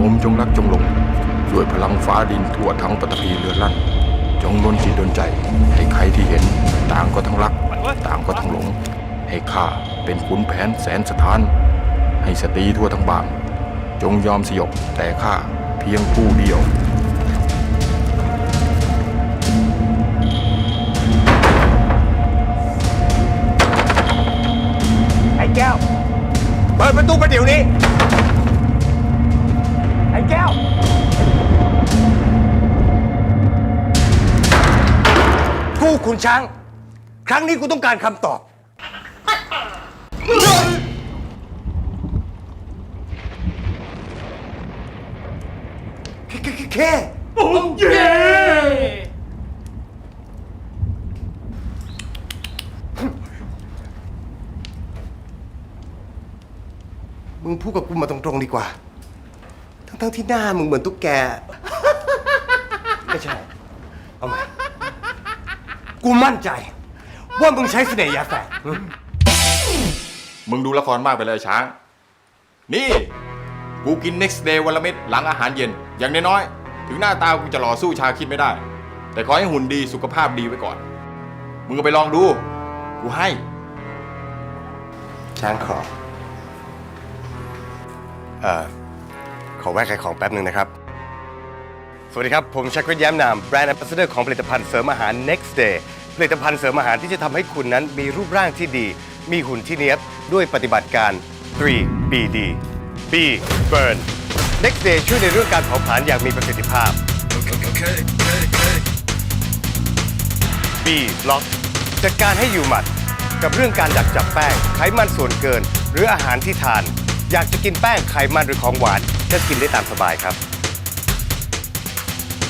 โมจงรักจงหลงด้วยพลังฟ้าดินทั่วทั้งปฐพีเรือลั่น จงดลจิตดลใจ ให้ใครที่เห็น ต่างก็ทั้งรัก ต่างก็ทั้งหลง ให้ข้าเป็นขุนแผนแสนสถาน ให้สตรีทั่วทั้งบาง จงยอมสยบแต่ข้าเพียงผู้เดียวไอ้แก้ว เปิดประตูประเดี๋ยวนี้ กูขุนช้าง ครั้งนี้กูต้องการคำตอบแค่แค่แค่แค่มึงพูดกับกูมาตรงๆดีกว่า ทั้งๆที่หน้ามึงเหมือนตุ๊กแก ไม่ใช่ เอาใหม่ กูมั่นใจ ว่ามึงใช้เสน่ห์ยาแฝดมึงดูละครมากไปเลยช้าง นี่ กูกิน next day วันละเม็ดหลังอาหารเย็น อย่างน้อยๆ ถึงหน้าตากูจะหล่อสู้ชาคิดไม่ได้ แต่ขอให้หุ่นดีสุขภาพดีไว้ก่อน มึงก็ไปลองดู กูให้ ช้างขอ เอ่อ ขอแวะขายของแป๊บหนึ่งนะครับส วัสดีครับ ผมชักวิทย์แย้มนามแบรนด์ a อ b a s s a d o r ของผลิตภัณฑ์เสริมอาหาร Next Day ผลิตภัณฑ์เสริมอาหารที่จะทำให้คุณนั้นมีรูปร่างที่ดี มีหุ่นที่เนี้ยบด้วยปฏิบัติการ 3BD B Burn Next Day ช่วยในเรื่องการเผาผลาญอย่างมีประสิทธิภาพ B Block จัดการให้อยู่หมัด กับเรื่องการดักจับแป้งไขมันส่วนเกิน หรืออาหารที่ทาน อยากจะกินแป้งไขมันหรือของหวานก็กินได้ตามสบายครับ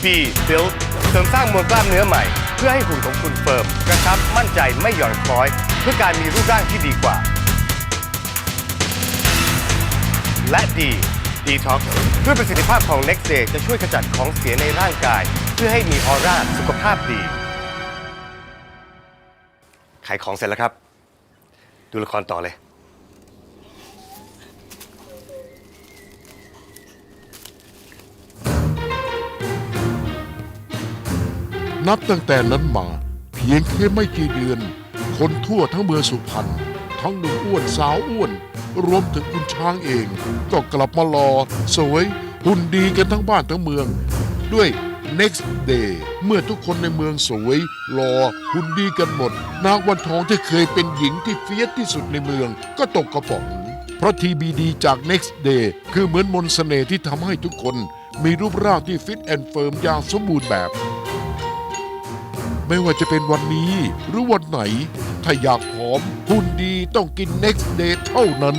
B Build เสริมสร้างมวลกล้ามเนื้อใหม่ เพื่อให้หุ่นของคุณเฟิร์มกระชับมั่นใจไม่หย่อนคล้อย เพื่อการมีรูปร่างที่ดีกว่า และ D Detox ด้วยประสิทธิภาพของ Next Day จะช่วยขจัดของเสียในร่างกาย เพื่อให้มีออร่าสุขภาพดี ขายของเสร็จแล้วครับ ดูละครต่อเลย นับตั้งแต่นั้นมา เพียงแค่ไม่กี่เดือน คนทั่วทั้งเมืองสุพรรณทั้งหนุ่มอ้วนสาวอ้วน รวมถึงคุณช้างเอง ก็กลับมารอสวย หุ่นดีกันทั้งบ้านทั้งเมือง ด้วย next day เมื่อทุกคนในเมืองสวยหล่อหุ่นดีกันหมดนางวันทองที่เคยเป็นหญิงที่เฟี้ยสที่สุดในเมืองก็ตกกระป๋องเพราะ TBD จาก Next Day คือเหมือนมนต์เสน่ห์ที่ทำให้ทุกคน มีรูปร่างที่ฟิตแอนด์เฟิร์มอย่างสมบูรณ์แบบ ไม่ว่าจะเป็นวันนี้ หรือวันไหน ถ้าอยากผอมหุ่นดีต้องกิน Next Day เท่านั้น